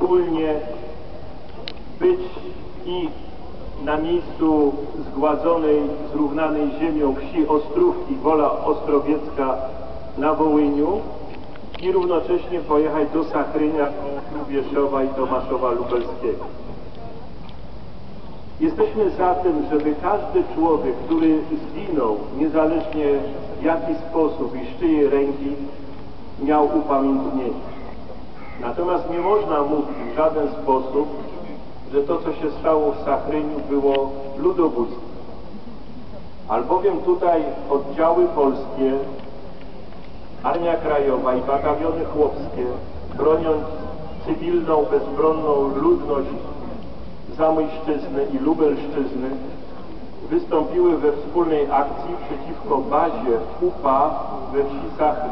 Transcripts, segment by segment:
wspólnie być i na miejscu zgładzonej, zrównanej ziemią wsi Ostrówki, Wola Ostrowiecka na Wołyniu i równocześnie pojechać do Sachrynia, Lubieszowa i Tomaszowa Lubelskiego. Jesteśmy za tym, żeby każdy człowiek, który zginął, niezależnie w jaki sposób i z czyjej ręki, miał upamiętnienie. Natomiast nie można mówić w żaden sposób, że to, co się stało w Sachryniu, było ludobójstwem. Albowiem tutaj oddziały polskie, Armia Krajowa i batawiony chłopskie, broniąc cywilną, bezbronną ludność Zamojszczyzny i Lubelszczyzny, wystąpiły we wspólnej akcji przeciwko bazie UPA we wsi Sachy.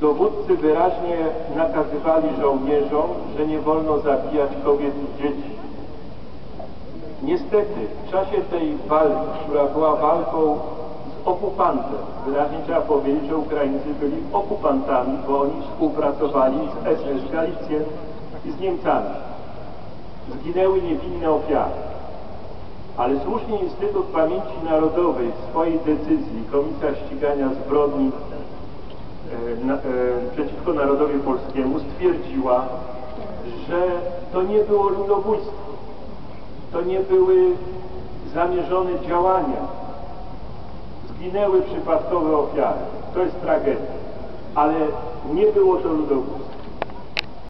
Dowódcy wyraźnie nakazywali żołnierzom, że nie wolno zabijać kobiet i dzieci. Niestety, w czasie tej walki, która była walką z okupantem, wyraźnie trzeba powiedzieć, że Ukraińcy byli okupantami, bo oni współpracowali z SS Galicję i z Niemcami. Zginęły niewinne ofiary. Ale słusznie Instytut Pamięci Narodowej w swojej decyzji Komisja Ścigania Zbrodni na, e, przeciwko narodowi polskiemu stwierdziła, że to nie było ludobójstwo, to nie były zamierzone działania, zginęły przypadkowe ofiary, to jest tragedia, ale nie było to ludobójstwo.